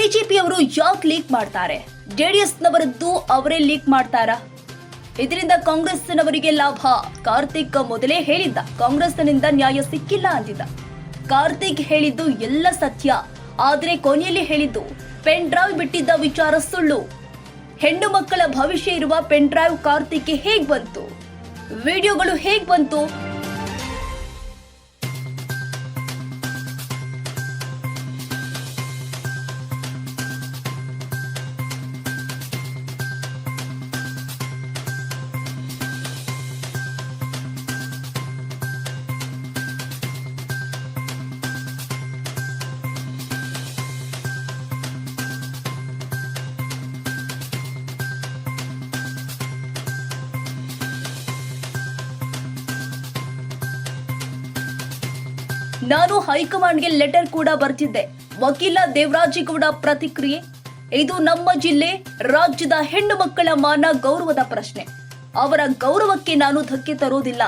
ಬಿಜೆಪಿಯವರು ಯಾಕೆ ಲೀಕ್ ಮಾಡ್ತಾರೆ? ಜೆಡಿಎಸ್ನವರದ್ದು ಅವರೇ ಲೀಕ್ ಮಾಡ್ತಾರಾ? ಇದರಿಂದ ಕಾಂಗ್ರೆಸ್ನವರಿಗೆ ಲಾಭ. ಕಾರ್ತಿಕ್ ಮೊದಲೇ ಹೇಳಿದ್ದ, ಕಾಂಗ್ರೆಸ್ನಿಂದ ನ್ಯಾಯ ಸಿಕ್ಕಿಲ್ಲ ಅಂದಿದ್ದ. ಕಾರ್ತಿಕ್ ಹೇಳಿದ್ದು ಎಲ್ಲ ಸತ್ಯ. ಆದರೆ ಕೊನೆಯಲ್ಲಿ ಹೇಳಿದ್ದು, ಪೆನ್ ಡ್ರೈವ್ ಬಿಟ್ಟಿದ್ದ ವಿಚಾರ ಸುಳ್ಳು. ಹೆಣ್ಣು ಮಕ್ಕಳ ಭವಿಷ್ಯ ಇರುವ ಪೆನ್ ಡ್ರೈವ್ ಕಾರ್ತಿಕ್ ಹೇಗ್ ಬಂತು? ವಿಡಿಯೋಗಳು ಹೇಗ್ ಬಂತು? ನಾನು ಹೈಕಮಾಂಡ್ಗೆ ಲೆಟರ್ ಕೂಡ ಬರ್ತಿದ್ದೆ. ವಕೀಲ ದೇವರಾಜೇಗೌಡ ಪ್ರತಿಕ್ರಿಯೆ. ಇದು ನಮ್ಮ ಜಿಲ್ಲೆ, ರಾಜ್ಯದ ಹೆಣ್ಣು ಮಕ್ಕಳ ಮಾನ ಗೌರವದ ಪ್ರಶ್ನೆ. ಅವರ ಗೌರವಕ್ಕೆ ನಾನು ಧಕ್ಕೆ ತರೋದಿಲ್ಲ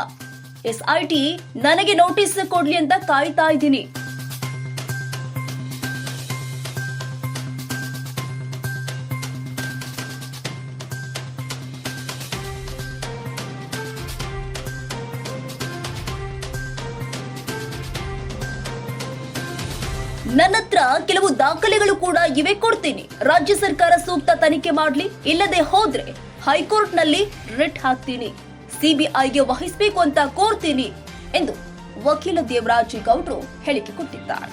ಎಸ್ಐಟಿ ನನಗೆ ನೋಟಿಸ್ ಕೊಡ್ಲಿ ಅಂತ ಕಾಯ್ತಾ ಇದ್ದೀನಿ. ನನ್ನ ಹತ್ರ ಕೆಲವು ದಾಖಲೆಗಳು ಕೂಡ ಇವೆ ಕೊಡ್ತೀನಿ. ರಾಜ್ಯ ಸರ್ಕಾರ ಸೂಕ್ತ ತನಿಖೆ ಮಾಡ್ಲಿ, ಇಲ್ಲದೆ ಹೋದ್ರೆ ಹೈಕೋರ್ಟ್ನಲ್ಲಿ ರಿಟ್ ಹಾಕ್ತೀನಿ. ಸಿಬಿಐಗೆ ವಹಿಸಬೇಕು ಅಂತ ಕೋರ್ತೀನಿ ಎಂದು ವಕೀಲ ದೇವರಾಜ್ ಗೌಡ್ರು ಹೇಳಿಕೆ ಕೊಟ್ಟಿದ್ದಾರೆ.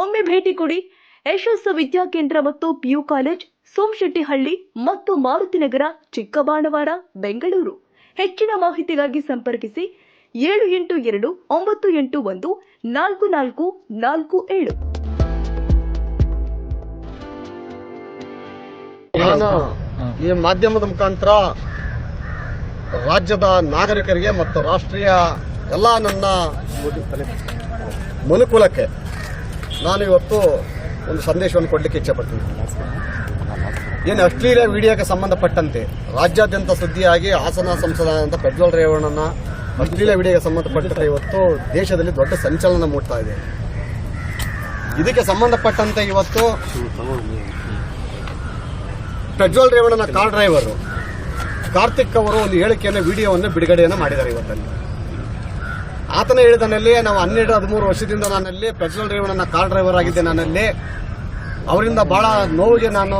ಒಮ್ಮೆ ಭೇಟಿ ಕೊಡಿ. ಯಶಸ್ಸು ವಿದ್ಯಾಕೇಂದ್ರ ಮತ್ತು ಪಿಯು ಕಾಲೇಜ್ ಸೋಮಶೆಟ್ಟಿಹಳ್ಳಿ ಮತ್ತು ಮಾರುತಿನಗರ ಚಿಕ್ಕಬಾಣವಾರ ಬೆಂಗಳೂರು. ಹೆಚ್ಚಿನ ಮಾಹಿತಿಗಾಗಿ ಸಂಪರ್ಕಿಸಿ ಏಳು ಎಂಟು ಎರಡು ಒಂಬತ್ತು ಎಂಟು ಒಂದು ನಾಲ್ಕು ನಾಲ್ಕು ನಾಲ್ಕು ಏಳು. ನಾನು ಈ ಮಾಧ್ಯಮದ ಮುಖಾಂತರ ರಾಜ್ಯದ ನಾಗರಿಕರಿಗೆ ಮತ್ತು ರಾಷ್ಟ್ರೀಯ ಎಲ್ಲ ನನ್ನ ಮನುಕುಲಕ್ಕೆ ನಾನು ಇವತ್ತು ಒಂದು ಸಂದೇಶವನ್ನು ಕೊಡಲಿಕ್ಕೆ ಇಚ್ಛೆಪಡ್ತೀನಿ. ಏನು ಅಶ್ಲೀಲ ವಿಡಿಯೋಗೆ ಸಂಬಂಧಪಟ್ಟಂತೆ, ರಾಜ್ಯಾದ್ಯಂತ ಸುದ್ದಿಯಾಗಿ ಹಾಸನ ಸಂಸದರಾದಂಥ ಪ್ರಜ್ವಲ್ ರೇವಣ್ಣನ ಅಶ್ಲೀಲ ವಿಡಿಯೋಗೆ ಸಂಬಂಧಪಟ್ಟಂತೆ ಇವತ್ತು ದೇಶದಲ್ಲಿ ದೊಡ್ಡ ಸಂಚಲನ ಮೂಡ್ತಾ ಇದೆ. ಇದಕ್ಕೆ ಸಂಬಂಧಪಟ್ಟಂತೆ ಇವತ್ತು ಪ್ರಜ್ವಲ್ ರೇವಣ್ಣನ ಕಾರ್ ಡ್ರೈವರು ಕಾರ್ತಿಕ್ ಅವರು ಒಂದು ಹೇಳಿಕೆಯನ್ನು, ವಿಡಿಯೋವನ್ನು ಬಿಡುಗಡೆಯನ್ನು ಮಾಡಿದ್ದಾರೆ ಇವತ್ತಲ್ಲಿ. ಆತನ ಹೇಳಿದನಲ್ಲಿ, ನಾವು ಹನ್ನೆರಡು, ಹದಿಮೂರು ವರ್ಷದಿಂದ ನಾನಲ್ಲಿ ಪೆಟ್ರೋಲ್ ಡ್ರೈವರ್ ನನ್ನ ಕಾರ್ ಡ್ರೈವರ್ ಆಗಿದ್ದೆ ನಾನಲ್ಲಿ. ಅವರಿಂದ ಬಹಳ ನೋವಿಗೆ ನಾನು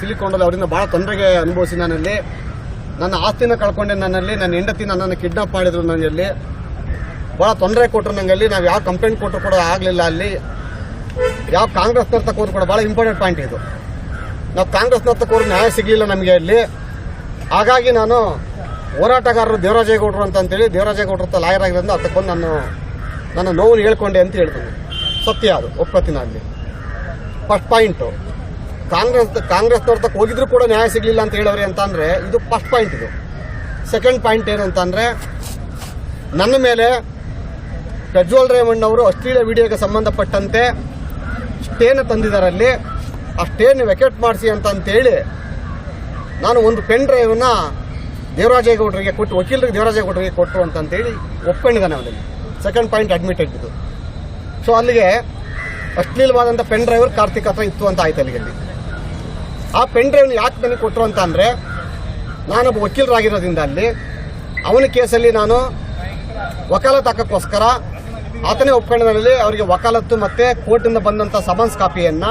ಸಿಲುಕೊಂಡಲ್ಲಿ ಅವರಿಂದ ಬಹಳ ತೊಂದರೆಗೆ ಅನುಭವಿಸಿ ನಾನಲ್ಲಿ. ನನ್ನ ಆಸ್ತಿನ ಕಳ್ಕೊಂಡೆ ನನ್ನಲ್ಲಿ ನನ್ನ ಹೆಂಡತಿ ನನ್ನನ್ನು ಕಿಡ್ನಾಪ್ ಮಾಡಿದ್ರು ನನ್ನಲ್ಲಿ ಬಹಳ ತೊಂದರೆ ಕೊಟ್ಟರು ನಂಗಲ್ಲಿ. ನಾವು ಯಾವ ಕಂಪ್ಲೇಂಟ್ ಕೊಟ್ಟರು ಕೂಡ ಆಗಲಿಲ್ಲ ಅಲ್ಲಿ. ಯಾವ ಕಾಂಗ್ರೆಸ್ ಹೋದ್ರು ಕೂಡ ಬಹಳ ಇಂಪಾರ್ಟೆಂಟ್ ಪಾಯಿಂಟ್ ಇದು. ನಾವು ಕಾಂಗ್ರೆಸ್ ಹೋದ್ರು ನ್ಯಾಯ ಸಿಗಲಿಲ್ಲ ನಮಗೆ ಅಲ್ಲಿ. ಹಾಗಾಗಿ ನಾನು ಹೋರಾಟಗಾರರು ದೇವರಾಜೇಗೌಡರು ಅಂತ ಅಂತೇಳಿ ದೇವರಾಜೇಗೌಡರು ಅಂತ ಲಾಯರ್ ಆಗಿರೋದ್ರಿಂದ ಅದಕ್ಕೊಂದು ನಾನು, ನನ್ನ ನೋವು ಹೇಳ್ಕೊಂಡೆ ಅಂತ ಹೇಳ್ತೀನಿ. ಸತ್ಯ ಅದು ಒಪ್ಪತ್ತಿನ ಅಲ್ಲಿ ಫಸ್ಟ್ ಪಾಯಿಂಟು ಕಾಂಗ್ರೆಸ್, ಕಾಂಗ್ರೆಸ್ನವ್ರ ತಕ್ಕ ಹೋಗಿದ್ರು ಕೂಡ ನ್ಯಾಯ ಸಿಗಲಿಲ್ಲ ಅಂತ ಹೇಳೋರಿ ಅಂತ ಅಂದರೆ ಇದು ಫಸ್ಟ್ ಪಾಯಿಂಟ್ ಇದು. ಸೆಕೆಂಡ್ ಪಾಯಿಂಟ್ ಏನು ಅಂತಂದರೆ ನನ್ನ ಮೇಲೆ ಪ್ರಜ್ವಲ್ ರೇವಣ್ಣ ಅವರು ಅಶ್ಲೀಲ ವಿಡಿಯೋಗೆ ಸಂಬಂಧಪಟ್ಟಂತೆ ಸ್ಟೇನ ತಂದಿದ್ದಾರಲ್ಲಿ ಆ ಸ್ಟೇನ್ ವೆಕೆಟ್ ಮಾಡಿಸಿ ಅಂತ ಅಂತೇಳಿ ನಾನು ಒಂದು ಪೆನ್ ಡ್ರೈವ್ನ ದೇವರಾಜೇಗೌಡರಿಗೆ ಕೊಟ್ಟು, ವಕೀಲರಿಗೆ ದೇವರಾಜೇಗೌಡರಿಗೆ ಕೊಟ್ಟು ಅಂತಂತೇಳಿ ಒಪ್ಕೊಂಡಿದ್ದಾನೆ ಅವನಲ್ಲಿ. ಸೆಕೆಂಡ್ ಪಾಯಿಂಟ್ ಅಡ್ಮಿಟೆಡ್ ಇದು. ಸೊ ಅಲ್ಲಿಗೆ ಅಶ್ಲೀಲವಾದಂಥ ಪೆನ್ ಡ್ರೈವರ್ ಕಾರ್ತಿಕ್ ಹತ್ರ ಇತ್ತು ಅಂತ ಆಯ್ತು ಅಲ್ಲಿಗೆ ಅಲ್ಲಿ. ಆ ಪೆನ್ ಡ್ರೈವ್ನ ಯಾಕೆ ನನಗೆ ಕೊಟ್ಟರು ಅಂತ ಅಂದರೆ, ನಾನೊಬ್ಬ ವಕೀಲರಾಗಿರೋದ್ರಿಂದ ಅಲ್ಲಿ ಅವನ ಕೇಸಲ್ಲಿ ನಾನು ವಕಾಲತ್ ಹಾಕೋಕ್ಕೋಸ್ಕರ ಆತನೇ ಒಪ್ಕೊಂಡಲ್ಲಿ ಅವರಿಗೆ ವಕಾಲತ್ತು ಮತ್ತು ಕೋರ್ಟಿಂದ ಬಂದಂಥ ಸಮನ್ಸ್ ಕಾಪಿಯನ್ನು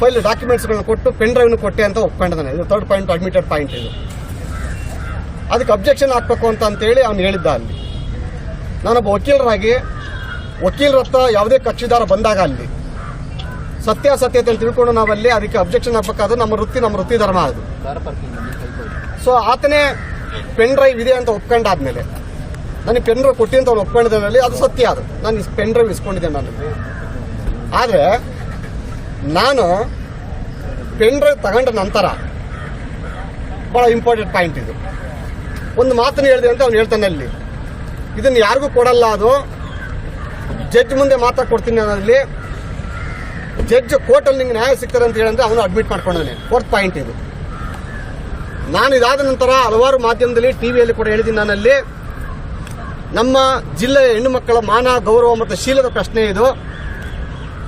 ಫೈಲ್ ಡಾಕ್ಯುಮೆಂಟ್ಸ್ಗಳನ್ನ ಕೊಟ್ಟು ಪೆನ್ ಡ್ರೈವ್ನ ಕೊಟ್ಟೆ ಅಂತ ಒಪ್ಕೊಂಡಿದ್ದಾನೆ. ಇದು ಥರ್ಡ್ ಪಾಯಿಂಟ್ ಅಡ್ಮಿಟೆಡ್ ಪಾಯಿಂಟ್ ಇದು. ಅದಕ್ಕೆ ಅಬ್ಜೆಕ್ಷನ್ ಹಾಕ್ಬೇಕು ಅಂತ ಅಂತೇಳಿ ಅವ್ನು ಹೇಳಿದ್ದ ಅಲ್ಲಿ. ನಾನೊಬ್ಬ ವಕೀಲರಾಗಿ ವಕೀಲರ ಹತ್ರ ಯಾವುದೇ ಕಕ್ಷಿದಾರ ಬಂದಾಗ ಅಲ್ಲಿ ಸತ್ಯಾಸತ್ಯತೆ ಅಂತ ತಿಳ್ಕೊಂಡು ನಾವಲ್ಲಿ ಅದಕ್ಕೆ ಅಬ್ಜೆಕ್ಷನ್ ಹಾಕಬೇಕಾದ್ರೆ ನಮ್ಮ ವೃತ್ತಿ ನಮ್ಮ ವೃತ್ತಿ ಧರ್ಮ ಅದು. ಸೊ ಆತನೇ ಪೆನ್ ಡ್ರೈವ್ ಇದೆ ಅಂತ ಒಪ್ಕೊಂಡಾದ್ಮೇಲೆ ನನಗೆ ಪೆನ್ ಡ್ರೈವ್ ಕೊಟ್ಟಿ ಅಂತ ಅವ್ನು ಒಪ್ಕೊಂಡಿದ್ದಲ್ಲಿ ಅದು ಸತ್ಯ ಅದು. ನಾನು ಪೆನ್ ಡ್ರೈವ್ ಇಸ್ಕೊಂಡಿದ್ದೆ ನಾನು. ಆದರೆ ನಾನು ಪೆನ್ ಡ್ರೈವ್ ತಗೊಂಡ ನಂತರ ಬಹಳ ಇಂಪಾರ್ಟೆಂಟ್ ಪಾಯಿಂಟ್ ಇದು. ಒಂದು ಮಾತನ್ನು ಹೇಳಿದೆ ಅಂತ ಅವ್ನು ಹೇಳ್ತಾನೆ ಅಲ್ಲಿ. ಇದನ್ನು ಯಾರಿಗೂ ಕೊಡಲ್ಲ ಅದು. ಜಡ್ಜ್ ಮುಂದೆ ಮಾತಾ ಕೊಡ್ತೀನಿ ಅದರಲ್ಲಿ ಜಡ್ಜ್ ಕೋರ್ಟಲ್ಲಿ ನಿಂಗೆ ನ್ಯಾಯ ಸಿಗ್ತಾರೆ ಅಂತ ಹೇಳಂದ್ರೆ ಅವನು ಅಡ್ಮಿಟ್ ಮಾಡ್ಕೊಂಡಾನೆ ಫೋರ್ತ್ ಪಾಯಿಂಟ್ ಇದು. ನಾನು ಇದಾದ ನಂತರ ಹಲವಾರು ಮಾಧ್ಯಮದಲ್ಲಿ ಟಿವಿಯಲ್ಲಿ ಕೂಡ ಹೇಳಿದ್ದೀನಿ ನಾನಲ್ಲಿ. ನಮ್ಮ ಜಿಲ್ಲೆಯ ಹೆಣ್ಣು ಮಕ್ಕಳ ಮಾನ, ಗೌರವ ಮತ್ತು ಶೀಲದ ಪ್ರಶ್ನೆ ಇದು.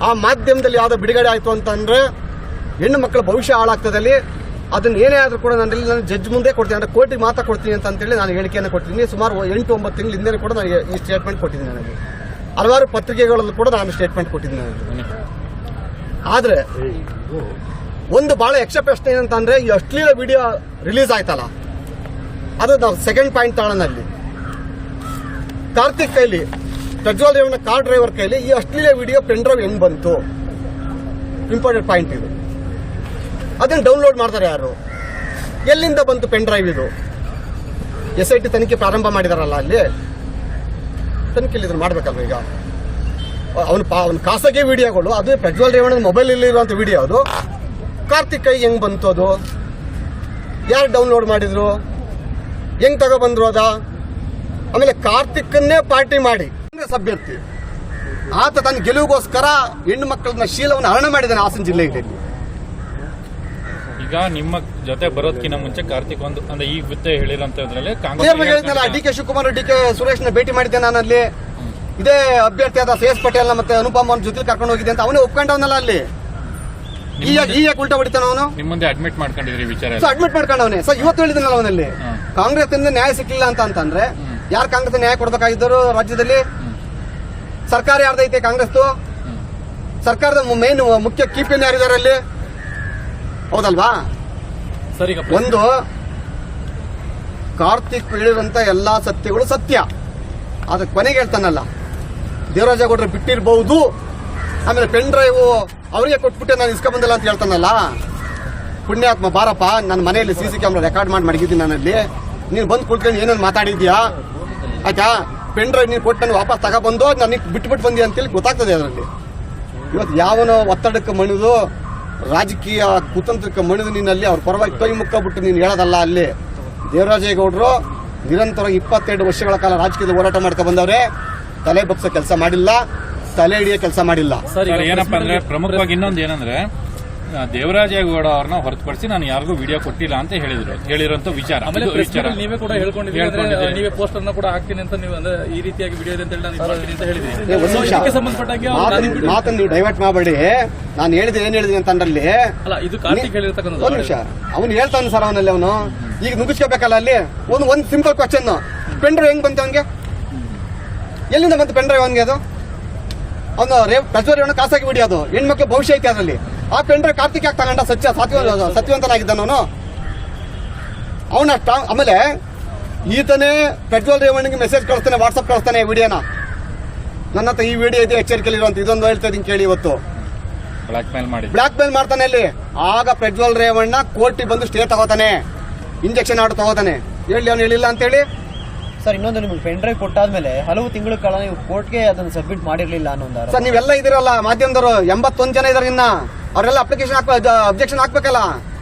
ಆ ಮಾಧ್ಯಮದಲ್ಲಿ ಯಾವುದೋ ಬಿಡುಗಡೆ ಆಯಿತು ಅಂತಂದ್ರೆ ಹೆಣ್ಣು ಮಕ್ಕಳ ಭವಿಷ್ಯ ಹಾಳಾಗ್ತದೆ ಅಲ್ಲಿ. ಅದನ್ನ ಏನೇ ಆದ್ರೂ ಕೂಡ ನಾನು ನಾನು ಜಡ್ಜ್ ಮುಂದೆ ಕೊಡ್ತೀನಿ, ಅಂದ್ರೆ ಕೋರ್ಟಿಗೆ ಮಾತಾ ಕೊಡ್ತೀನಿ ಅಂತ ಅಂತೇಳಿ ನಾನು ಹೇಳಿಕೆಯನ್ನು ಕೊಟ್ಟಿದ್ದೀನಿ. ಸುಮಾರು ಎಂಟು, ಒಂಬತ್ತು ತಿಂಗಳ ಹಿಂದೆ ಕೂಡ ನಾನು ಈ ಸ್ಟೇಟ್ಮೆಂಟ್ ಕೊಟ್ಟಿದ್ದೀನಿ ನನಗೆ. ಹಲವಾರು ಪತ್ರಿಕೆಗಳಲ್ಲೂ ಕೂಡ ನಾನು ಸ್ಟೇಟ್ಮೆಂಟ್ ಕೊಟ್ಟಿದ್ದೀನಿ ನನಗೆ. ಆದ್ರೆ, ಒಂದು ಬಹಳ ಯಕ್ಷ ಪ್ರಶ್ನೆ ಏನಂತಂದ್ರೆ ಈ ಅಶ್ಲೀಲ ವಿಡಿಯೋ ರಿಲೀಸ್ ಆಯ್ತಲ್ಲ, ಅದು ನಾವು ಸೆಕೆಂಡ್ ಪಾಯಿಂಟ್ ತಾಳನಲ್ಲಿ. ಕಾರ್ತಿಕ್ ಕೈಲಿ ಪ್ರಜ್ವಲ್ ರೇವಣ್ಣ ಕಾರ್ ಡ್ರೈವರ್ ಕೈಲಿ ಈ ಅಶ್ಲೀಲ ವಿಡಿಯೋ ಪೆನ್ ಡ್ರೈವ್ ಹೆಂಗ್ ಬಂತು? ಇಂಪಾರ್ಟೆಂಟ್ ಪಾಯಿಂಟ್ ಇದು. ಅದನ್ನ ಡೌನ್ಲೋಡ್ ಮಾಡ್ತಾರೆ ಯಾರು? ಎಲ್ಲಿಂದ ಬಂತು ಪೆನ್ ಡ್ರೈವ್ ಇದು? ಎಸ್ ಐ ಟಿ ತನಿಖೆ ಪ್ರಾರಂಭ ಮಾಡಿದಾರಲ್ಲ ಅಲ್ಲಿ? ತನಿಖೆಯಲ್ಲಿ ಇದನ್ನು ಮಾಡ್ಬೇಕಲ್ವ ಈಗ? ಅವನ ಅವನ ಖಾಸಗಿ ವಿಡಿಯೋಗಳು, ಅದು ಪ್ರಜ್ವಲ್ ಮೊಬೈಲ್ ಇರುವಂತ ವಿಡಿಯೋ ಅದು. ಕಾರ್ತಿಕ್ ಕೈ ಹೆಂಗ್ ಬಂತು ಅದು? ಯಾರು ಡೌನ್ಲೋಡ್ ಮಾಡಿದ್ರು? ಹೆಂಗ್ ತಗೊಬಂದ್ರು ಅದ? ಆಮೇಲೆ ಕಾರ್ತಿಕ್ನ್ನೇ ಪಾರ್ಟಿ ಮಾಡಿ. ಕಾಂಗ್ರೆಸ್ ಅಭ್ಯರ್ಥಿ. ಆತ ತನ್ನ ಗೆಲುವಿಗೋಸ್ಕರ ಹೆಣ್ಣು ಮಕ್ಕಳನ್ನ ಶೀಲವನ್ನು ಹರಣ ಮಾಡಿದ್ದಾನೆ ಹಾಸನ ಜಿಲ್ಲೆಯಲ್ಲಿ ಈಗ ನಿಮ್ಮ ಜೊತೆ ಬರೋದಕ್ಕಿಂತ ಮುಂಚೆ ಕಾರ್ತಿಕ್ ಒಂದು ಅಂದ್ರೆ ಈ ವಿದ್ಯೆ ಹೇಳಿರೋದ್ರಲ್ಲಿ Congress D K Shivakumar D K ಸುರೇಶ್ನ ಭೇಟಿ ಮಾಡಿದ್ದೆ ನಾನು ಅಲ್ಲಿ. ಇದೇ ಅಭ್ಯರ್ಥಿಯಾದ ಸಿ ಪಟೇಲ್ ಮತ್ತೆ ಅನುಪಮ್ ಅವ್ರ ಜೊತೆ ಕರ್ಕೊಂಡು ಹೋಗಿದ್ದೆ ಅಂತ ಅವನೇ ಒಪ್ಕೊಂಡವನಲ್ಲ ಅಲ್ಲಿ. ಈಗ ಈಗ ಉಲ್ಟಾ ಹೊಡಿತಾನ ಅವನು? ನಿಮ್ಮ ಮುಂದೆ ಅಡ್ಮಿಟ್ ಮಾಡ್ಕೊಂಡಿದ್ರಿ ವಿಚಾರ ಸೊ ಅಡ್ಮಿಟ್ ಮಾಡ್ಕೊಂಡವನೇ. ಸರ್ ಇವತ್ತು ಹೇಳಿದ್ನಲ್ಲ ಅವನಲ್ಲಿ. ಕಾಂಗ್ರೆಸ್ ಇಂದ ನ್ಯಾಯ ಸಿಕ್ಕಿಲ್ಲ ಅಂತ ಅಂತಂದ್ರೆ ಯಾರು ಕಾಂಗ್ರೆಸ್ ನ್ಯಾಯ ಕೊಡ್ಬೇಕಾಗಿದ್ದರು ರಾಜ್ಯದಲ್ಲಿ? ಸರ್ಕಾರ ಯಾರ್ದೈತೆ ಕಾಂಗ್ರೆಸ್ ಸರ್ಕಾರದ ಮೇನ್ ಮುಖ್ಯ ಕೀಪಿನ್ ಯಾರಿದ್ದಾರೆ ಅಲ್ಲಿ? ಹೌದಲ್ವಾ? ಸರಿ ಒಂದು ಕಾರ್ತಿಕ್ ಹೇಳಿರುವಂತ ಎಲ್ಲಾ ಸತ್ಯಗಳು ಸತ್ಯ. ಆದ್ರೆ ಕೊನೆಗೆ ಹೇಳ್ತಾನಲ್ಲ ದೇವರಾಜಗೌಡರು ಬಿಟ್ಟಿರ್ಬಹುದು ಆಮೇಲೆ ಪೆನ್ ಡ್ರೈವ್ ಅವರಿಗೆ ಕೊಟ್ಬಿಟ್ಟೆ ನಾನು ಇಸ್ಕೊಂಡ್ ಬಂದಿಲ್ಲ ಅಂತ ಹೇಳ್ತಾನಲ್ಲ. ಪುಣ್ಯಾತ್ಮ ಬಾರಪ್ಪ ನನ್ನ ಮನೆಯಲ್ಲಿ ಸಿ ಸಿ ಕ್ಯಾಮ್ರಾ ರೆಕಾರ್ಡ್ ಮಾಡಿ ಮಡಗಿದ್ದೀನಿ ನಾನಲ್ಲಿ. ನೀನು ಬಂದು ಕುಳ್ಕೊಂಡು ಏನೇನು ಮಾತಾಡಿದ್ಯಾ? ಆಯ್ತಾ? ಪೆನ್ ಡ್ರೈವ್ ನೀನು ಕೊಟ್ಟು ನಾನು ವಾಪಸ್ ತಗೊಬಂದು ನನಗೆ ಬಿಟ್ಬಿಟ್ಟು ಬಂದಿ ಅಂತೇಳಿ ಗೊತ್ತಾಗ್ತದೆ ಅದರಲ್ಲಿ. ಇವತ್ತು ಯಾವನೋ ಒತ್ತಡಕ್ಕೆ ಮಣಿದು ರಾಜಕೀಯ ಕುತಂತ್ರಕ್ಕೆ ಮಣಿದು ನಿನ್ನಲ್ಲಿ ಅವ್ರ ಪರವಾಗಿ ಕೈ ಮುಕ್ಕ ಬಿಟ್ಟು ನೀನು ಹೇಳೋದಲ್ಲ ಅಲ್ಲಿ. ದೇವರಾಜೇಗೌಡರು ನಿರಂತರ ಇಪ್ಪತ್ತೆರಡು ವರ್ಷಗಳ ಕಾಲ ರಾಜಕೀಯದ ಹೋರಾಟ ಮಾಡ್ಕೊ ಬಂದವ್ರೆ. ತಲೆ ಬಗ್ಸೋ ಕೆಲಸ ಮಾಡಿಲ್ಲ ತಲೆ ಹಿಡಿಯೋ ಕೆಲಸ ಮಾಡಿಲ್ಲ. ಸರ್ ಏನಪ್ಪ ಅಂದ್ರೆ ಪ್ರಮುಖವಾಗಿ ಇನ್ನೊಂದು ಏನಂದ್ರೆ ದೇವರಾಜೇಗೌಡ ಅವ್ರನ್ನ ಹೊರತುಪಡಿಸಿ ನಾನು ಯಾರಿಗೂ ವಿಡಿಯೋ ಕೊಟ್ಟಿಲ್ಲ ಅಂತ ಹೇಳಿದ್ರು. ಹೇಳಿರೋಂಥ ವಿಚಾರ. ನೀವೇ ಕೂಡ ಹೇಳ್ಕೊಂಡಿದ್ದೀರಿ ಅಂದ್ರೆ ನೀವೇ ಪೋಸ್ಟರ್ನ ಕೂಡ ಹಾಕ್ತೀನಿ ಅಂತ ನೀವು ಅಂದ್ರೆ ಈ ರೀತಿಯಾಗಿ ವಿಡಿಯೋ ಇದೆ ಅಂತ ಹೇಳಿ ಅಂತ ಸಂಬಂಧಪಟ್ಟಾಗಿ ಮಾತನ್ನ ಡೈವರ್ಟ್ ಮಾಡಬೇಡಿ. ನಾನು ಹೇಳಿದೆ ಏನ್ ಹೇಳಿದೀನಿ ಅಂತಂದ್ರಲ್ಲಿ ಅಲ್ಲ ಇದು ಕಾರ್ತಿಕ್ ಹೇಳಿರ್ತಕ್ಕಂಥದ್ದು. ಒಂದ್ ನಿಮಿಷ. ಅವನು ಹೇಳ್ತಾನೆ ಸರ್ ಅವನಲ್ಲಿ ಅವನು. ಈಗ ನುಗ್ಗಿಸ್ಕೋಬೇಕಲ್ಲ ಅಲ್ಲಿ? ಒಂದು ಒಂದು ಸಿಂಪಲ್ ಕ್ವಶನ್ ಪೆನ್ ಡ್ರೈವ್ ಹೆಂಗ್ ಬಂತು ಅವನಿಗೆ? ಎಲ್ಲಿಂದ ಬಂತು ಪೆನ್ ಡ್ರೈವ್ ಅವನಿಗೆ ಅದು? ಅವನು ರೇವ್ ಅವನು ಕಾಸಾಗಿ ಖಾಸಗಿ ಬಿಡಿ ಅದು. ಹೆಣ್ಮಕ್ಳು ಭವಿಷ್ಯ ಐತೆ ಅದರಲ್ಲಿ. ಆ ಕಂಡ್ರೆ ಡ್ರೈವ್ ಕಾರ್ತಿಕ್ ಯಾಕೆ ತಗೊಂಡ? ಸತ್ಯ ಸತ್ಯ ಸತ್ಯವಂತನಾಗಿದ್ದ ಅವನು. ಅವನ ಆಮೇಲೆ ಈತನೇ ಪೆಟ್ರೋಲ್ ರೇವಣ್ಣಿಗೆ ಮೆಸೇಜ್ ಕಳಿಸ್ತಾನೆ ವಾಟ್ಸಪ್ ಕಳಿಸ್ತಾನೆ ವಿಡಿಯೋನ. ನನ್ನ ಹತ್ರ ಈ ವಿಡಿಯೋ ಇದೆ ಎಚ್ಚರಿಕೆಯಲ್ಲಿ ಇರುವಂತ ಇದೊಂದು ಹೇಳ್ತಾ ಇದೀನಿ ಕೇಳಿ ಇವತ್ತು. ಬ್ಲಾಕ್ ಮೇಲ್ ಮಾಡಿ ಬ್ಲಾಕ್ ಮೇಲ್ ಮಾಡ್ತಾನೆ ಅಲ್ಲಿ. ಆಗ ಪ್ರಜ್ವಲ್ ರೇವಣ್ಣ ಕೋರ್ಟಿಗೆ ಬಂದು ಸ್ಟೇ ತಗೋತಾನೆ. ಇಂಜೆಕ್ಷನ್ ಆರ್ಡರ್ ತಗೋತಾನೆ. ಹೇಳಿ ಅವ್ನು ಹೇಳಿಲ್ಲ ಅಂತ ಹೇಳಿ ಸರ್ ಇನ್ನೊಂದು ನಿಮ್ಗೆ ಪೆನ್ ಡ್ರೈವ್ ಕೊಟ್ಟಾದ್ಮೇಲೆ ಹಲವು ತಿಂಗಳ ಕಾಲ ನೀವು ಕೋರ್ಟ್ಗೆ ಅದನ್ನು ಸಬ್ಮಿಟ್ ಮಾಡಿರ್ಲಿಲ್ಲ ಅನ್ನೋ. ಸರ್ ನೀವೆಲ್ಲ ಇದಿರಲ್ಲ ಮಾಧ್ಯಮದವರು ಎಂಬತ್ತೊಂದು ಜನ ಇದಾರೆ ಇನ್ನ. ಅವರೆಲ್ಲ ಅಪ್ಲಿಕೇಶನ್ ಹಾಕ ಅಬ್ಜೆಕ್ಷನ್ ಹಾಕ್ಬೇಕಲ್ಲ.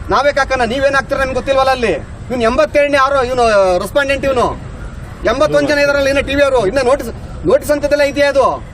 ನಾವೇ ಹಾಕೋಣ ನೀವೇನ್ ಹಾಕ್ತೀರ ನನ್ಗೆ ಗೊತ್ತಿಲ್ವಲ್ಲ ಅಲ್ಲಿ. ಇವ್ನು ಎಂಬತ್ತೇಳನೇ ಯಾರು ಇವನು ರೆಸ್ಪಾಂಡೆಂಟ್ ಇವನು. ಎಂಬತ್ತೊಂದು ಜನ ಇದಾರಲ್ಲ ಇನ್ನ ಟಿವಿ ಅವರು? ಇನ್ನ ನೋಟಿಸ್ ನೋಟಿಸ್ ಅಂತದೆಲ್ಲ ಇದೆಯಾ ಅದು?